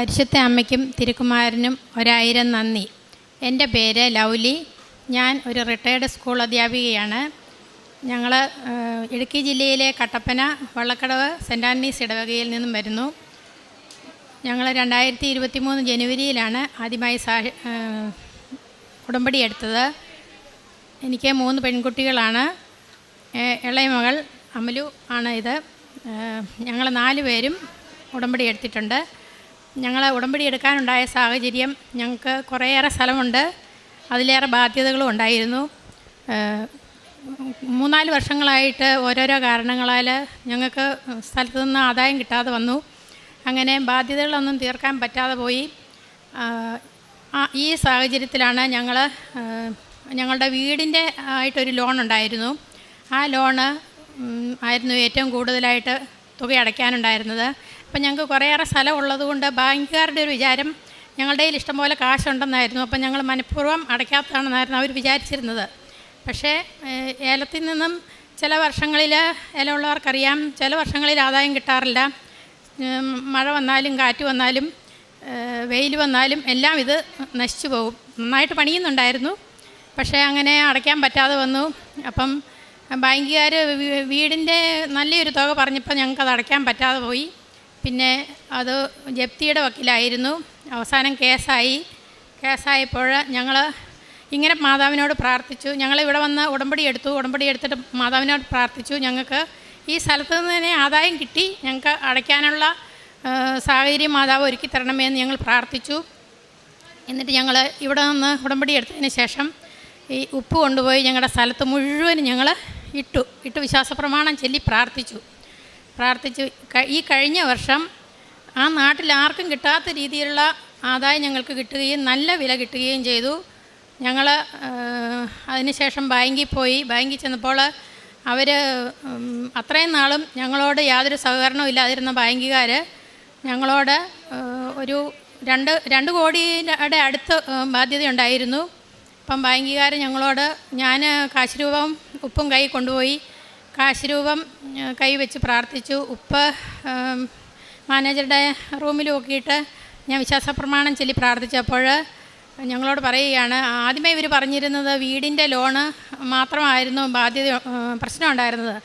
പരിശുദ്ധ അമ്മയ്ക്കും തിരുക്കുമാരനും ഒരായിരം നന്ദി. എന്റെ പേര് ലൗലി. ഞാൻ ഒരു റിട്ടയർഡ് സ്കൂൾ അധ്യാപികയാണ്. ഞങ്ങൾ ഇടുക്കി ജില്ലയിലെ കട്ടപ്പന വള്ളക്കടവ് സെന്റ് ആന്റണീസ് ഇടവകയിൽ നിന്നും വരുന്നു. ഞങ്ങൾ രണ്ടായിരത്തി ഇരുപത്തി മൂന്ന് ജനുവരിയിലാണ് ആദ്യമായി സാ ഉടമ്പടി എടുത്തത്. എനിക്ക് മൂന്ന് പെൺകുട്ടികളാണ്. ഇളയ മകൾ അമലു ആണ് ഇത്. ഞങ്ങൾ നാല് പേരും ഉടമ്പടി എടുത്തിട്ടുണ്ട്. ഞങ്ങൾ ഉടമ്പടി എടുക്കാനുണ്ടായ സാഹചര്യം ഞങ്ങൾക്ക് കുറേയേറെ സ്ഥലമുണ്ട്. അതിലേറെ ബാധ്യതകളും ഉണ്ടായിരുന്നു. മൂന്നാൽ വർഷങ്ങളായിട്ട് ഓരോരോ കാരണങ്ങളാൽ ഞങ്ങൾക്ക് സ്ഥലത്തു നിന്ന് ആദായം കിട്ടാതെ വന്നു. അങ്ങനെ ബാധ്യതകളൊന്നും തീർക്കാൻ പറ്റാതെ പോയി. ഈ സാഹചര്യത്തിലാണ് ഞങ്ങൾ ഞങ്ങളുടെ വീടിന്റെ ആയിട്ടൊരു ലോൺ ഉണ്ടായിരുന്നു. ആ ലോണ് ആയിരുന്നു ഏറ്റവും കൂടുതലായിട്ട് തുക അടയ്ക്കാനുണ്ടായിരുന്നത്. അപ്പം ഞങ്ങൾക്ക് കുറേയേറെ സ്ഥലം ഉള്ളതുകൊണ്ട് ബാങ്കുകാരുടെ ഒരു വിചാരം ഞങ്ങളുടെ കയ്യിൽ ഇഷ്ടംപോലെ കാശുണ്ടെന്നായിരുന്നു. അപ്പം ഞങ്ങൾ മനഃപൂർവം അടയ്ക്കാത്തതാണെന്നായിരുന്നു അവർ വിചാരിച്ചിരുന്നത്. പക്ഷേ ഏലത്തിൽ നിന്നും ചില വർഷങ്ങളിൽ ഏലമുള്ളവർക്കറിയാം ചില വർഷങ്ങളിൽ ആദായം കിട്ടാറില്ല. മഴ വന്നാലും കാറ്റ് വന്നാലും വെയിൽ വന്നാലും എല്ലാം ഇത് നശിച്ചു പോകും. നന്നായിട്ട് പണിയുന്നുണ്ടായിരുന്നു. പക്ഷേ അങ്ങനെ അടയ്ക്കാൻ പറ്റാതെ വന്നു. അപ്പം ബാങ്കുകാർ വീടിന്റെ നല്ലൊരു തുക പറഞ്ഞപ്പോൾ ഞങ്ങൾക്കത് അടയ്ക്കാൻ പറ്റാതെ പോയി. പിന്നെ അത് ജപ്തിയുടെ വക്കീലായിരുന്നു. അവസാനം കേസായി. കേസായപ്പോൾ ഞങ്ങൾ ഇങ്ങനെ മാതാവിനോട് പ്രാർത്ഥിച്ചു. ഞങ്ങൾ ഇവിടെ വന്ന് ഉടമ്പടി എടുത്തു. ഉടമ്പടി എടുത്തിട്ട് മാതാവിനോട് പ്രാർത്ഥിച്ചു. ഞങ്ങൾക്ക് ഈ സ്ഥലത്ത് നിന്ന് തന്നെ ആദായം കിട്ടി. ഞങ്ങൾക്ക് അടയ്ക്കാനുള്ള സാഹചര്യം മാതാവ് ഒരുക്കി തരണമെന്ന് ഞങ്ങൾ പ്രാർത്ഥിച്ചു. എന്നിട്ട് ഞങ്ങൾ ഇവിടെ നിന്ന് ഉടമ്പടി എടുത്തതിന് ശേഷം ഈ ഉപ്പ് കൊണ്ടുപോയി ഞങ്ങളുടെ സ്ഥലത്ത് മുഴുവനും ഞങ്ങൾ ഇട്ടു. ഇട്ട് വിശ്വാസ പ്രമാണം ചൊല്ലി പ്രാർത്ഥിച്ചു. പ്രാർത്ഥിച്ചു. ഈ കഴിഞ്ഞ വർഷം ആ നാട്ടിൽ ആർക്കും കിട്ടാത്ത രീതിയിലുള്ള ആദായം ഞങ്ങൾക്ക് കിട്ടുകയും നല്ല വില കിട്ടുകയും ചെയ്തു. ഞങ്ങൾ അതിനുശേഷം ബാങ്കിൽ പോയി. ബാങ്കിൽ ചെന്നപ്പോൾ അവർ അത്രയും നാളും ഞങ്ങളോട് യാതൊരു സഹകരണവും ഇല്ലാതിരുന്ന ബാങ്കുകാർ ഞങ്ങളോട് ഒരു രണ്ട് രണ്ട് കോടിയുടെ അടുത്ത് ബാധ്യതയുണ്ടായിരുന്നു അപ്പം ബാങ്കുകാർ ഞങ്ങളോട് ഞാൻ കാശ് രൂപം ഉപ്പും കൈ കൊണ്ടുപോയി. കാശ് കൈവച്ച് പ്രാർത്ഥിച്ചു. ഉപ്പ് മാനേജറുടെ റൂമിൽ നോക്കിയിട്ട് ഞാൻ വിശ്വാസ പ്രമാണം ചൊല്ലി പ്രാർത്ഥിച്ചപ്പോൾ ഞങ്ങളോട് പറയുകയാണ് ആദ്യമേ ഇവർ പറഞ്ഞിരുന്നത് വീടിന്റെ ലോണ് മാത്രമായിരുന്നു ബാധ്യത ഏഹ്, പ്രശ്നം ഉണ്ടായിരുന്നത്.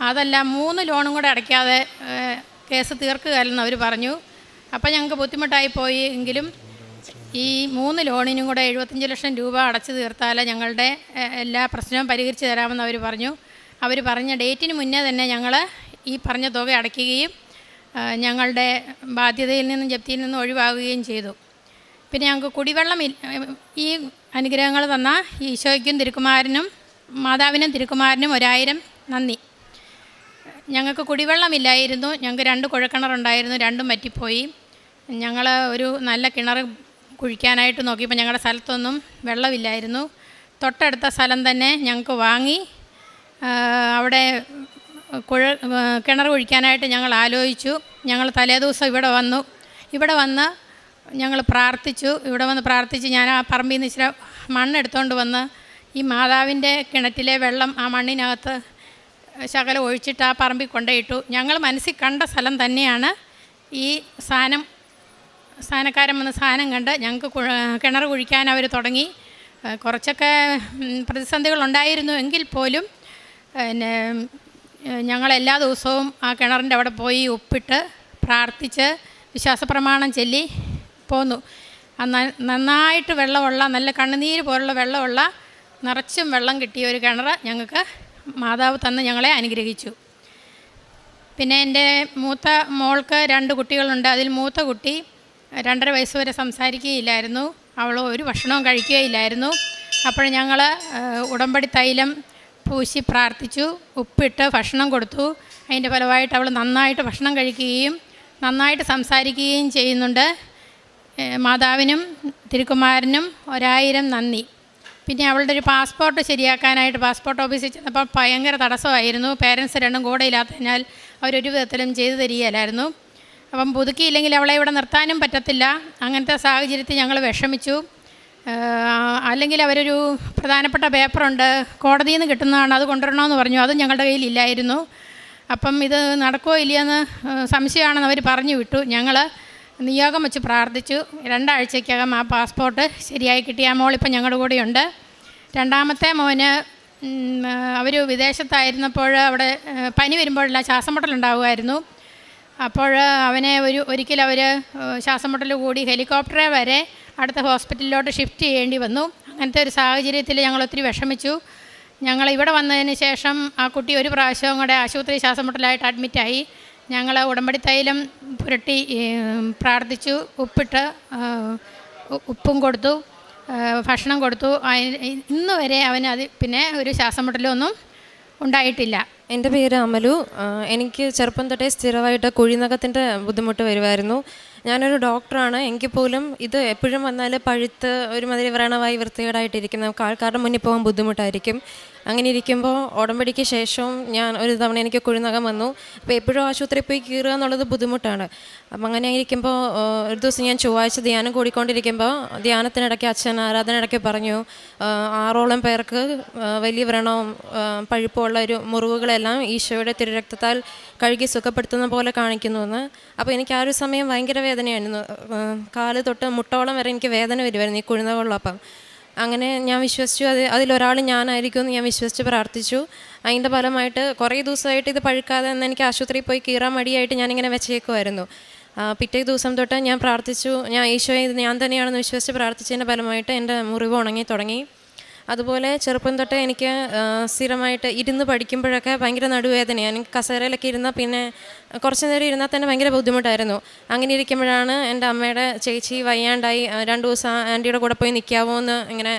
അതല്ല മൂന്ന് ലോണും കൂടെ അടയ്ക്കാതെ കേസ് തീർക്കുകയല്ലെന്ന് അവർ പറഞ്ഞു. അപ്പോൾ ഞങ്ങൾക്ക് ബുദ്ധിമുട്ടായി പോയി എങ്കിലും ഈ മൂന്ന് ലോണിനും കൂടെ എഴുപത്തഞ്ച് ലക്ഷം രൂപ അടച്ചു തീർത്താൽ ഞങ്ങളുടെ എല്ലാ പ്രശ്നവും പരിഹരിച്ച് തരാമെന്ന് അവർ പറഞ്ഞു. അവർ പറഞ്ഞ ഡേറ്റിന് മുന്നേ തന്നെ ഞങ്ങൾ ഈ പറഞ്ഞ തുക അടയ്ക്കുകയും ഞങ്ങളുടെ ബാധ്യതയിൽ നിന്നും ജപ്തിയിൽ നിന്നും ഒഴിവാകുകയും ചെയ്തു. പിന്നെ ഞങ്ങൾക്ക് കുടിവെള്ളം ഈ അനുഗ്രഹങ്ങൾ തന്ന ഈശോയ്ക്കും തിരുക്കുമാരനും മാതാവിനും തിരുക്കുമാരനും ഒരായിരം നന്ദി. ഞങ്ങൾക്ക് കുടിവെള്ളമില്ലായിരുന്നു ഞങ്ങൾക്ക് രണ്ട് കുഴക്കിണറുണ്ടായിരുന്നു രണ്ടും പറ്റിപ്പോയി ഞങ്ങൾ ഒരു നല്ല കിണർ കുഴിക്കാനായിട്ട് നോക്കിയപ്പോൾ ഞങ്ങളുടെ സ്ഥലത്തൊന്നും വെള്ളമില്ലായിരുന്നു. തൊട്ടടുത്ത സ്ഥലം തന്നെ ഞങ്ങൾക്ക് വാങ്ങി അവിടെ കുഴ കിണർ കുഴിക്കാനായിട്ട് ഞങ്ങൾ ആലോചിച്ചു. ഞങ്ങൾ തലേദിവസം ഇവിടെ വന്നു. ഇവിടെ വന്ന് ഞങ്ങൾ പ്രാർത്ഥിച്ചു. ഇവിടെ വന്ന് പ്രാർത്ഥിച്ച് ഞാൻ ആ പറമ്പിൽ നിന്ന് ഇച്ചിരി മണ്ണെടുത്തുകൊണ്ട് വന്ന് ഈ മാതാവിന്റെ കിണറ്റിലെ വെള്ളം ആ മണ്ണിനകത്ത് ശകലം ഒഴിച്ചിട്ട് ആ പറമ്പിൽ കൊണ്ടുപോയിട്ടു ഞങ്ങൾ മനസ്സിൽ കണ്ട സ്ഥലം തന്നെയാണ് ഈ സാധനം സ്ഥാനക്കാരൻ വന്ന് സാധനം കണ്ട് ഞങ്ങൾക്ക് കിണർ കുഴിക്കാൻ അവർ തുടങ്ങി. കുറച്ചൊക്കെ പ്രതിസന്ധികളുണ്ടായിരുന്നു എങ്കിൽ പോലും പിന്നെ ഞങ്ങൾ എല്ലാ ദിവസവും ആ കിണറിന്റെ അവിടെ പോയി ഉപ്പിട്ട് പ്രാർത്ഥിച്ച് വിശ്വാസപ്രമാണം ചൊല്ലി പോന്നു. നന്നായിട്ട് വെള്ളമുള്ള നല്ല കണ്ണുനീര് പോലുള്ള വെള്ളമുള്ള നിറച്ചും വെള്ളം കിട്ടിയ ഒരു കിണർ ഞങ്ങൾക്ക് മാതാവ് തന്ന് ഞങ്ങളെ അനുഗ്രഹിച്ചു. പിന്നെ എന്റെ മൂത്ത മോൾക്ക് രണ്ട് കുട്ടികളുണ്ട്. അതിൽ മൂത്ത കുട്ടി രണ്ടര വയസ്സ് വരെ സംസാരിക്കുകയില്ലായിരുന്നു. അവൾ ഒരു ഭക്ഷണവും കഴിക്കുകയില്ലായിരുന്നു. അപ്പോൾ ഞങ്ങൾ ഉടമ്പടി തൈലം പൂശി പ്രാർത്ഥിച്ചു ഉപ്പിട്ട് ഭക്ഷണം കൊടുത്തു. അതിന്റെ ഫലമായിട്ട് അവൾ നന്നായിട്ട് ഭക്ഷണം കഴിക്കുകയും നന്നായിട്ട് സംസാരിക്കുകയും ചെയ്യുന്നുണ്ട്. മാതാവിനും തിരുക്കുമാരനും ഒരായിരം നന്ദി. പിന്നെ അവളുടെ ഒരു പാസ്പോർട്ട് ശരിയാക്കാനായിട്ട് പാസ്പോർട്ട് ഓഫീസിൽ ചെന്നപ്പോൾ ഭയങ്കര തടസ്സമായിരുന്നു. പേരൻസ് രണ്ടും കൂടെ ഇല്ലാത്തതിനാൽ അവരൊരു വിധത്തിലും ചെയ്തു തരികയില്ലായിരുന്നു. അപ്പം പുതുക്കിയില്ലെങ്കിൽ അവളെ ഇവിടെ നിർത്താനും പറ്റത്തില്ല. അങ്ങനത്തെ സാഹചര്യത്തിൽ ഞങ്ങൾ വിഷമിച്ചു. അല്ലെങ്കിൽ അവരൊരു പ്രധാനപ്പെട്ട പേപ്പറുണ്ട് കോടതിയിൽ നിന്ന് കിട്ടുന്നതാണ് അത് കൊണ്ടുവരണമെന്ന് പറഞ്ഞു. അതും ഞങ്ങളുടെ കയ്യിലില്ലായിരുന്നു. അപ്പം ഇത് നടക്കുമോ ഇല്ലയെന്ന് സംശയമാണെന്ന് അവർ പറഞ്ഞു വിട്ടു. ഞങ്ങൾ നിയോഗം വെച്ച് പ്രാർത്ഥിച്ചു. രണ്ടാഴ്ചയ്ക്കകം ആ പാസ്പോർട്ട് ശരിയായി കിട്ടിയ ആ മോളിപ്പോൾ ഞങ്ങളുടെ കൂടെയുണ്ട്. രണ്ടാമത്തെ മോന് അവർ വിദേശത്തായിരുന്നപ്പോൾ അവിടെ പനി വരുമ്പോഴെല്ലാം ശ്വാസം മുട്ടലുണ്ടാകുമായിരുന്നു അപ്പോൾ അവനെ ഒരു ഒരിക്കൽ അവർ ശ്വാസം മുട്ടൽ കൂടി ഹെലികോപ്റ്ററെ വരെ അടുത്ത ഹോസ്പിറ്റലിലോട്ട് ഷിഫ്റ്റ് ചെയ്യേണ്ടി വന്നു. അങ്ങനത്തെ ഒരു സാഹചര്യത്തിൽ ഞങ്ങൾ ഒത്തിരി വിഷമിച്ചു. ഞങ്ങൾ ഇവിടെ വന്നതിന് ശേഷം ആ കുട്ടി ഒരു പ്രാവശ്യവും കൂടെ ആശുപത്രി ശ്വാസം മുട്ടലായിട്ട് അഡ്മിറ്റായി ഞങ്ങൾ ഉടമ്പടി തൈലം പുരട്ടി പ്രാർത്ഥിച്ചു ഉപ്പിട്ട് ഉപ്പും കൊടുത്തു ഭക്ഷണം കൊടുത്തു. ഇന്ന് വരെ അവന് അത് പിന്നെ ഒരു ശ്വാസം മുട്ടലൊന്നും ഉണ്ടായിട്ടില്ല. എന്റെ പേര് അമലു. എനിക്ക് ചെറുപ്പം തൊട്ടേ സ്ഥിരമായിട്ട് കുഴിനഖത്തിന്റെ ബുദ്ധിമുട്ട് വരുമായിരുന്നു. ഞാനൊരു ഡോക്ടറാണ്. എങ്കിൽ പോലും ഇത് എപ്പോഴും വന്നാൽ പഴുത്ത് ഒരുമാതിരി വ്രണമായി വൃത്തികേടായിട്ടിരിക്കുന്ന ആൾക്കാരുടെ മുന്നിൽ പോകാൻ ബുദ്ധിമുട്ടായിരിക്കും. അങ്ങനെ ഇരിക്കുമ്പോൾ ഉടമ്പടിക്ക് ശേഷവും ഞാൻ ഒരു തവണ എനിക്ക് കുഴിനകം വന്നു. അപ്പോൾ എപ്പോഴും ആശുപത്രിയിൽ പോയി കീറുക എന്നുള്ളത് ബുദ്ധിമുട്ടാണ്. അപ്പം അങ്ങനെ ഇരിക്കുമ്പോൾ ഒരു ദിവസം ഞാൻ ചൊവ്വാഴ്ച ധ്യാനം കൂടിക്കൊണ്ടിരിക്കുമ്പോൾ ധ്യാനത്തിനിടയ്ക്ക് അച്ഛൻ ആരാധനയിടയ്ക്ക് പറഞ്ഞു ആറോളം പേർക്ക് വലിയ വ്രണവും പഴുപ്പുള്ള ഒരു മുറിവുകളെല്ലാം ഈശോയുടെ തിരുരക്തത്താൽ കഴുകി സുഖപ്പെടുത്തുന്ന പോലെ കാണിക്കുന്നു എന്ന് അപ്പോൾ എനിക്ക് ആ ഒരു സമയം ഭയങ്കര വേദനയായിരുന്നു. കാൽ തൊട്ട് മുട്ടോളം വരെ എനിക്ക് വേദന വരുമായിരുന്നു ഈ കുഴിനകളുള്ളപ്പം അങ്ങനെ ഞാൻ വിശ്വസിച്ചു. അത് അതിലൊരാൾ ഞാനായിരിക്കും എന്ന് ഞാൻ വിശ്വസിച്ച് പ്രാർത്ഥിച്ചു. അതിന്റെ ഫലമായിട്ട് കുറേ ദിവസമായിട്ട് ഇത് പഴുക്കാതെ എന്ന് എനിക്ക് ആശുപത്രിയിൽ പോയി കീറാൻ മടിയായിട്ട് ഞാനിങ്ങനെ വെച്ചേക്കുമായിരുന്നു പിറ്റേ ദിവസം തൊട്ട് ഞാൻ പ്രാർത്ഥിച്ചു. ഞാൻ ഈശോയെ ഇത് ഞാൻ തന്നെയാണെന്ന് വിശ്വസിച്ച് പ്രാർത്ഥിച്ചതിന്റെ ഫലമായിട്ട് എന്റെ മുറിവ് ഉണങ്ങി തുടങ്ങി. അതുപോലെ ചെറുപ്പം തൊട്ടേ എനിക്ക് സ്ഥിരമായിട്ട് ഇരുന്ന് പഠിക്കുമ്പോഴൊക്കെ ഭയങ്കര നടുവേദനയാണ് എനിക്ക് കസേരയിലൊക്കെ ഇരുന്നാൽ പിന്നെ കുറച്ച് നേരം ഇരുന്നാൽ തന്നെ ഭയങ്കര ബുദ്ധിമുട്ടായിരുന്നു. അങ്ങനെ ഇരിക്കുമ്പോഴാണ് എന്റെ അമ്മയുടെ ചേച്ചി വയ്യാണ്ടായി രണ്ട് ദിവസം ആന്റിയുടെ കൂടെ പോയി നിൽക്കാവോ എന്ന് ഇങ്ങനെ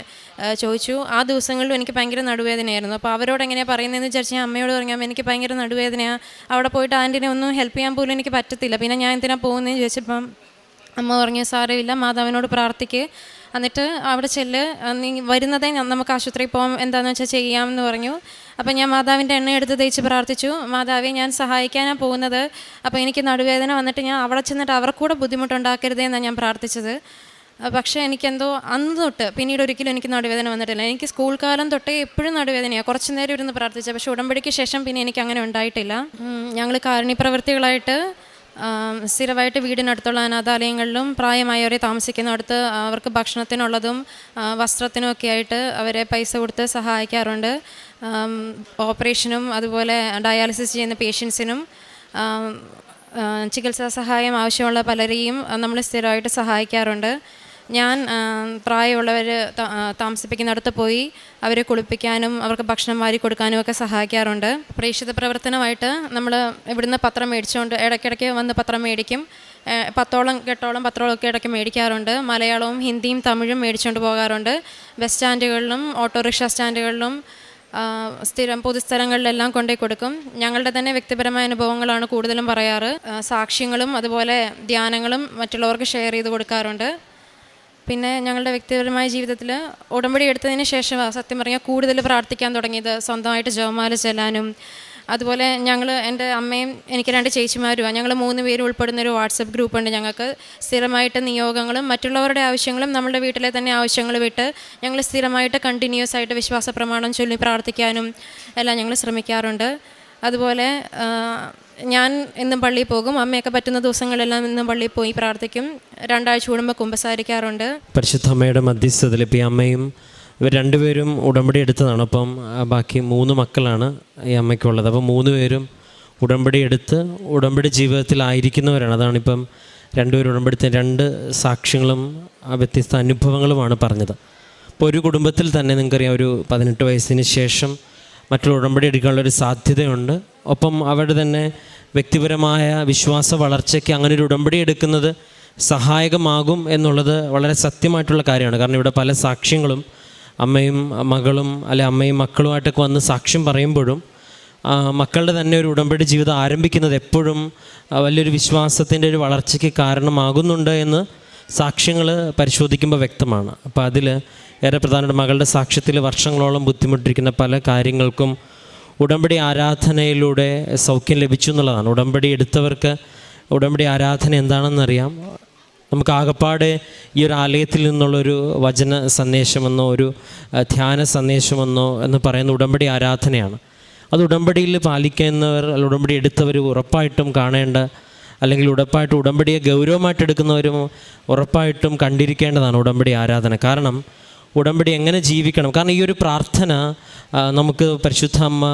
ചോദിച്ചു. ആ ദിവസങ്ങളിലും എനിക്ക് ഭയങ്കര നടുവേദനയായിരുന്നു. അപ്പോൾ അവരോട് എങ്ങനെയാണ് പറയുന്നതെന്ന് വിചാരിച്ച് ഞാൻ അമ്മയോട് പറഞ്ഞാൽ എനിക്ക് ഭയങ്കര നടുവേദനയാണ് അവിടെ പോയിട്ട് ആന്റിനെ ഒന്നും ഹെൽപ്പ് ചെയ്യാൻ പോലും എനിക്ക് പറ്റത്തില്ല. പിന്നെ ഞാൻ എന്തിനാണ് പോകുന്നതെന്ന് ചോദിച്ചപ്പം അമ്മ പറഞ്ഞു സാരമില്ല മാതാവിനോട് പ്രാർത്ഥിക്ക്. എന്നിട്ട് അവിടെ ചെല്ല് നീ വരുന്നതേ നമുക്ക് ആശുപത്രിയിൽ പോകാം എന്താണെന്ന് വെച്ചാൽ ചെയ്യാമെന്ന് പറഞ്ഞു. അപ്പം ഞാൻ മാതാവിന്റെ എണ്ണ എടുത്ത് തേച്ച് പ്രാർത്ഥിച്ചു. മാതാവെ ഞാൻ സഹായിക്കാനാണ് പോകുന്നത്. അപ്പോൾ എനിക്ക് നടുവേദന വന്നിട്ട് ഞാൻ അവിടെ ചെന്നിട്ട് അവർക്കൂടെ ബുദ്ധിമുട്ടുണ്ടാക്കരുതേ എന്നാണ് ഞാൻ പ്രാർത്ഥിച്ചത്. പക്ഷേ എനിക്കെന്തോ അന്ന് തൊട്ട് പിന്നീട് ഒരിക്കലും എനിക്ക് നടുവേദന വന്നിട്ടില്ല. എനിക്ക് സ്കൂൾ കാലം തൊട്ടേ എപ്പോഴും നടുവേദനയാണ് കുറച്ച് നേരം ഇരുന്ന് പ്രാർത്ഥിച്ചത് പക്ഷേ ഉടമ്പടിക്ക് ശേഷം പിന്നെ എനിക്ക് അങ്ങനെ ഉണ്ടായിട്ടില്ല. ഞങ്ങൾ കാരുണ്യ പ്രവൃത്തികളായിട്ട് ആം, സ്ഥിരമായിട്ട് വീടിനടുത്തുള്ള അനാഥാലയങ്ങളിലും പ്രായമായവരെ താമസിക്കുന്നിടത്ത് അവർക്ക് ഭക്ഷണത്തിനുള്ളതും വസ്ത്രത്തിനും ഒക്കെ ആയിട്ട് അവരെ പൈസ കൊടുത്ത് സഹായിക്കാറുണ്ട്. ഓപ്പറേഷനും അതുപോലെ ഡയാലിസിസ് ചെയ്യുന്ന പേഷ്യൻസിനും ചികിത്സാ സഹായം ആവശ്യമുള്ള പലരെയും നമ്മൾ സ്ഥിരമായിട്ട് സഹായിക്കാറുണ്ട്. ഞാൻ പ്രായമുള്ളവർ താമസിപ്പിക്കുന്നിടത്ത് പോയി അവരെ കുളിപ്പിക്കാനും അവർക്ക് ഭക്ഷണം വാരി കൊടുക്കാനും ഒക്കെ സഹായിക്കാറുണ്ട്. പ്രേക്ഷിത പ്രവർത്തനമായിട്ട് നമ്മൾ ഇവിടുന്ന് പത്രം മേടിച്ചുകൊണ്ട് ഇടയ്ക്കിടയ്ക്ക് വന്ന് പത്രം മേടിക്കും. പത്തോളം കെട്ടോളം പത്രമൊക്കെ ഇടയ്ക്ക് മേടിക്കാറുണ്ട്. മലയാളവും ഹിന്ദിയും തമിഴും മേടിച്ചുകൊണ്ട് പോകാറുണ്ട്. ബസ് സ്റ്റാൻഡുകളിലും ഓട്ടോറിക്ഷ സ്റ്റാൻഡുകളിലും സ്ഥിരം പൊതുസ്ഥലങ്ങളിലെല്ലാം കൊണ്ടേ കൊടുക്കും. ഞങ്ങളുടെ തന്നെ വ്യക്തിപരമായ അനുഭവങ്ങളാണ് കൂടുതലും പറയാറ്. സാക്ഷ്യങ്ങളും അതുപോലെ ധ്യാനങ്ങളും മറ്റുള്ളവർക്ക് ഷെയർ ചെയ്ത് കൊടുക്കാറുണ്ട്. പിന്നെ ഞങ്ങളുടെ വ്യക്തിപരമായ ജീവിതത്തിൽ ഉടമ്പടി എടുത്തതിന് ശേഷം സത്യം പറഞ്ഞാൽ കൂടുതൽ പ്രാർത്ഥിക്കാൻ തുടങ്ങിയത് സ്വന്തമായിട്ട് ജോമാല ചെല്ലാനും അതുപോലെ ഞങ്ങൾ എന്റെ അമ്മയും എനിക്ക് രണ്ട് ചേച്ചിമാരുമാണ്. ഞങ്ങൾ മൂന്ന് പേര് ഉൾപ്പെടുന്ന ഒരു വാട്സപ്പ് ഗ്രൂപ്പുണ്ട്. ഞങ്ങൾക്ക് സ്ഥിരമായിട്ട് നിയോഗങ്ങളും മറ്റുള്ളവരുടെ ആവശ്യങ്ങളും നമ്മുടെ വീട്ടിലെ തന്നെ ആവശ്യങ്ങൾ വിട്ട് ഞങ്ങൾ സ്ഥിരമായിട്ട് കണ്ടിന്യൂസ് ആയിട്ട് വിശ്വാസ പ്രമാണം ചൊല്ലി പ്രാർത്ഥിക്കാനും എല്ലാം ഞങ്ങൾ ശ്രമിക്കാറുണ്ട്. അതുപോലെ ഞാൻ ഇന്നും പള്ളിയിൽ പോകും. അമ്മയൊക്കെ പറ്റുന്ന ദിവസങ്ങളെല്ലാം ഇന്നും പള്ളിയിൽ പോയി പ്രാർത്ഥിക്കും. രണ്ടാഴ്ച കൂടുമ്പോൾ കുമ്പസാരിക്കാറുണ്ട്. പരിശുദ്ധ അമ്മയുടെ മധ്യസ്ഥതയിൽ ഇപ്പം ഈ അമ്മയും ഇവർ രണ്ടുപേരും ഉടമ്പടി എടുത്തതാണ്. അപ്പം ബാക്കി മൂന്ന് മക്കളാണ് ഈ അമ്മയ്ക്കുള്ളത്. അപ്പം മൂന്ന് പേരും ഉടമ്പടി എടുത്ത് ഉടമ്പടി ജീവിതത്തിലായിരിക്കുന്നവരാണ് അതാണിപ്പം രണ്ടുപേരും ഉടമ്പടി രണ്ട് സാക്ഷ്യങ്ങളും വ്യത്യസ്ത അനുഭവങ്ങളുമാണ് പറഞ്ഞത്. അപ്പോൾ ഒരു കുടുംബത്തിൽ തന്നെ നിങ്ങൾക്കറിയാം ഒരു പതിനെട്ട് വയസ്സിന് ശേഷം മറ്റുള്ള ഉടമ്പടി എടുക്കാനുള്ളൊരു സാധ്യതയുണ്ട്. ഒപ്പം അവരുടെ തന്നെ വ്യക്തിപരമായ വിശ്വാസ വളർച്ചയ്ക്ക് അങ്ങനെ ഒരു ഉടമ്പടി എടുക്കുന്നത് സഹായകമാകും എന്നുള്ളത് വളരെ സത്യമായിട്ടുള്ള കാര്യമാണ്. കാരണം ഇവിടെ പല സാക്ഷ്യങ്ങളും അമ്മയും മകളും അല്ലെ അമ്മയും മക്കളുമായിട്ടൊക്കെ വന്ന് സാക്ഷ്യം പറയുമ്പോഴും മക്കളുടെ തന്നെ ഒരു ഉടമ്പടി ജീവിതം ആരംഭിക്കുന്നത് എപ്പോഴും വലിയൊരു വിശ്വാസത്തിന്റെ ഒരു വളർച്ചയ്ക്ക് കാരണമാകുന്നുണ്ട് എന്ന് സാക്ഷ്യങ്ങൾ പരിശോധിക്കുമ്പോൾ വ്യക്തമാണ്. അപ്പോൾ അതിൽ ഏറെ പ്രധാനപ്പെട്ട മകളുടെ സാക്ഷ്യത്തിൽ വർഷങ്ങളോളം ബുദ്ധിമുട്ടിരിക്കുന്ന പല കാര്യങ്ങൾക്കും ഉടമ്പടി ആരാധനയിലൂടെ സൗഖ്യം ലഭിച്ചു എന്നുള്ളതാണ്. ഉടമ്പടി എടുത്തവർക്ക് ഉടമ്പടി ആരാധന എന്താണെന്നറിയാം. നമുക്ക് ആകപ്പാടെ ഈ ഒരു ആലയത്തിൽ നിന്നുള്ളൊരു വചന സന്ദേശമെന്നോ ഒരു ധ്യാന സന്ദേശമെന്നോ എന്ന് പറയുന്ന ഉടമ്പടി ആരാധനയാണ്. അത് ഉടമ്പടിയിൽ പാലിക്കുന്നവർ ഉടമ്പടി എടുത്തവർ ഉറപ്പായിട്ടും കാണേണ്ട അല്ലെങ്കിൽ ഉടപ്പായിട്ട് ഉടമ്പടിയെ ഗൗരവമായിട്ട് എടുക്കുന്നവരും ഉറപ്പായിട്ടും കണ്ടിരിക്കേണ്ടതാണ് ഉടമ്പടി ആരാധന. കാരണം ഉടമ്പടി എങ്ങനെ ജീവിക്കണം? കാരണം ഈ ഒരു പ്രാർത്ഥന നമുക്ക് പരിശുദ്ധ അമ്മ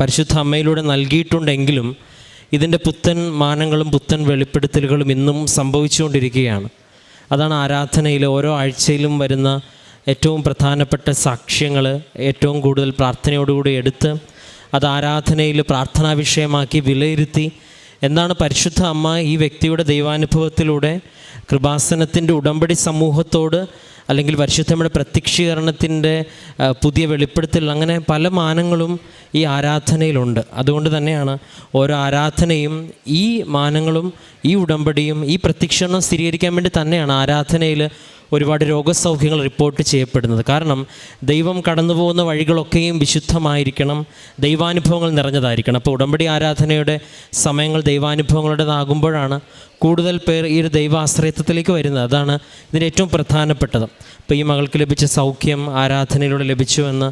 പരിശുദ്ധ അമ്മയിലൂടെ നൽകിയിട്ടുണ്ടെങ്കിലും ഇതിന്റെ പുത്തൻ മാനങ്ങളും പുത്തൻ വെളിപ്പെടുത്തലുകളും ഇന്നും സംഭവിച്ചുകൊണ്ടിരിക്കുകയാണ്. അതാണ് ആരാധനയിൽ ഓരോ ആഴ്ചയിലും വരുന്ന ഏറ്റവും പ്രധാനപ്പെട്ട സാക്ഷ്യങ്ങൾ ഏറ്റവും കൂടുതൽ പ്രാർത്ഥനയോടുകൂടി എടുത്ത് അത് ആരാധനയിൽ പ്രാർത്ഥനാ വിഷയമാക്കി വിലയിരുത്തി എന്താണ് പരിശുദ്ധ അമ്മ ഈ വ്യക്തിയുടെ ദൈവാനുഭവത്തിലൂടെ കൃപാസനത്തിന്റെ ഉടമ്പടി സമൂഹത്തോട് അല്ലെങ്കിൽ പരിശുദ്ധമ്മയുടെ പ്രത്യക്ഷീകരണത്തിന്റെ പുതിയ വെളിപ്പെടുത്തൽ അങ്ങനെ പല മാനങ്ങളും ഈ ആരാധനയിലുണ്ട്. അതുകൊണ്ട് തന്നെയാണ് ഓരോ ആരാധനയും ഈ മാനങ്ങളും ഈ ഉടമ്പടിയും ഈ പ്രത്യക്ഷീകരണം സ്ഥിരീകരിക്കാൻ വേണ്ടി തന്നെയാണ് ആരാധനയിൽ ഒരുപാട് രോഗസൗഖ്യങ്ങൾ റിപ്പോർട്ട് ചെയ്യപ്പെടുന്നത്. കാരണം ദൈവം കടന്നു പോകുന്ന വഴികളൊക്കെയും വിശുദ്ധമായിരിക്കണം ദൈവാനുഭവങ്ങൾ നിറഞ്ഞതായിരിക്കണം. അപ്പോൾ ഉടമ്പടി ആരാധനയുടെ സമയങ്ങൾ ദൈവാനുഭവങ്ങളുടേതാകുമ്പോഴാണ് കൂടുതൽ പേർ ഈ ഒരു ദൈവാശ്രയത്വത്തിലേക്ക് വരുന്നത്. അതാണ് ഇതിന്റെ ഏറ്റവും പ്രധാനപ്പെട്ടത്. അപ്പോൾ ഈ മകൾക്ക് ലഭിച്ച സൗഖ്യം ആരാധനയിലൂടെ ലഭിച്ചുവെന്ന്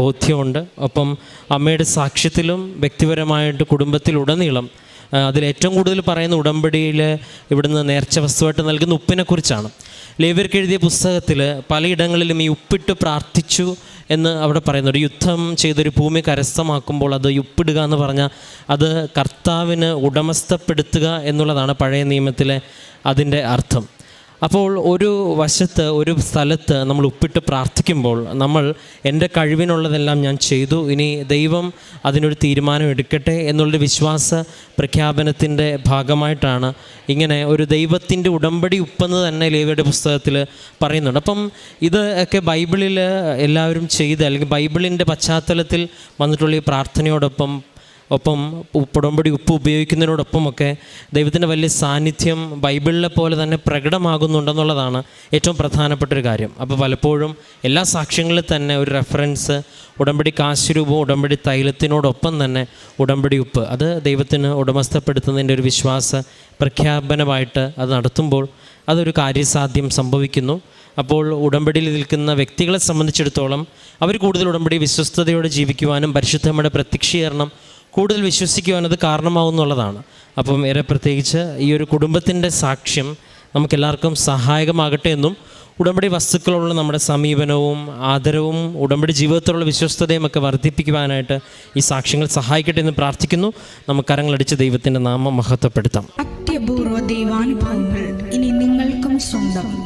ബോധ്യമുണ്ട്. ഒപ്പം അമ്മയുടെ സാക്ഷ്യത്തിലും വ്യക്തിപരമായിട്ട് കുടുംബത്തിലുടനീളം അതിൽ ഏറ്റവും കൂടുതൽ പറയുന്ന ഉടമ്പടിയിൽ ഇവിടുന്ന് നേർച്ച വസ്തുവായിട്ട് നൽകുന്ന ഉപ്പിനെക്കുറിച്ചാണ്. ലേവർക്ക് എഴുതിയ പുസ്തകത്തിൽ പലയിടങ്ങളിലും ഈ ഉപ്പിട്ട് പ്രാർത്ഥിച്ചു എന്ന് അവിടെ പറയുന്നു. ഒരു യുദ്ധം ചെയ്തൊരു ഭൂമി കരസ്ഥമാക്കുമ്പോൾ അത് ഉപ്പിടുക എന്ന് പറഞ്ഞാൽ അത് കർത്താവിന് ഉടമസ്ഥപ്പെടുത്തുക എന്നുള്ളതാണ് പഴയ നിയമത്തിലെ അതിന്റെ അർത്ഥം. അപ്പോൾ ഒരു വശത്ത് ഒരു സ്ഥലത്ത് നമ്മൾ ഉപ്പിട്ട് പ്രാർത്ഥിക്കുമ്പോൾ നമ്മൾ എന്റെ കഴിവിനുള്ളതെല്ലാം ഞാൻ ചെയ്തു. ഇനി ദൈവം അതിനൊരു തീരുമാനം എടുക്കട്ടെ എന്നുള്ളൊരു വിശ്വാസ പ്രഖ്യാപനത്തിന്റെ ഭാഗമായിട്ടാണ് ഇങ്ങനെ ഒരു ദൈവത്തിന്റെ ഉടമ്പടി ഉപ്പെന്ന് തന്നെ ലേവിയുടെ പുസ്തകത്തിൽ പറയുന്നുണ്ട്. അപ്പം ഇത് ഒക്കെ ബൈബിളിൽ എല്ലാവരും ചെയ്ത് അല്ലെങ്കിൽ ബൈബിളിന്റെ പശ്ചാത്തലത്തിൽ വന്നിട്ടുള്ള ഈ പ്രാർത്ഥനയോടൊപ്പം ഒപ്പം ഉപ്പുടമ്പടി ഉപ്പ് ഉപയോഗിക്കുന്നതിനോടൊപ്പമൊക്കെ ദൈവത്തിന്റെ വലിയ സാന്നിധ്യം ബൈബിളിലെ പോലെ തന്നെ പ്രകടമാകുന്നുണ്ടെന്നുള്ളതാണ് ഏറ്റവും പ്രധാനപ്പെട്ട ഒരു കാര്യം. അപ്പോൾ പലപ്പോഴും എല്ലാ സാക്ഷ്യങ്ങളിൽ തന്നെ ഒരു റെഫറൻസ് ഉടമ്പടി കാശുരൂപവും ഉടമ്പടി തൈലത്തിനോടൊപ്പം തന്നെ ഉടമ്പടി ഉപ്പ്. അത് ദൈവത്തിന് ഉടമസ്ഥപ്പെടുത്തുന്നതിന്റെ ഒരു വിശ്വാസ പ്രഖ്യാപനമായിട്ട് അത് നടത്തുമ്പോൾ അതൊരു കാര്യസാധ്യം സംഭവിക്കുന്നു. അപ്പോൾ ഉടമ്പടിയിൽ നിൽക്കുന്ന വ്യക്തികളെ സംബന്ധിച്ചിടത്തോളം അവർ കൂടുതൽ ഉടമ്പടി വിശ്വസ്തയോടെ ജീവിക്കുവാനും പരിശുദ്ധമ്മയുടെ പ്രത്യക്ഷീകരണം കൂടുതൽ വിശ്വസിക്കുവാനത് കാരണമാവുന്നുള്ളതാണ് അപ്പം ഏറെ പ്രത്യേകിച്ച് ഈ ഒരു കുടുംബത്തിന്റെ സാക്ഷ്യം നമുക്കെല്ലാവർക്കും സഹായകമാകട്ടെ എന്നും ഉടമ്പടി വസ്തുക്കളുള്ള നമ്മുടെ സമീപനവും ആദരവും ഉടമ്പടി ജീവിതത്തിലുള്ള വിശ്വസ്തതയും ഒക്കെ വർദ്ധിപ്പിക്കുവാനായിട്ട് ഈ സാക്ഷ്യങ്ങൾ സഹായിക്കട്ടെ എന്ന് പ്രാർത്ഥിക്കുന്നു. നമുക്ക് കരങ്ങളടിച്ച് ദൈവത്തിന്റെ നാമം മഹത്വപ്പെടുത്താം. അത്യപൂർവ ദൈവാനുഭവങ്ങൾ ഇനി നിങ്ങൾക്കും സ്വന്തം.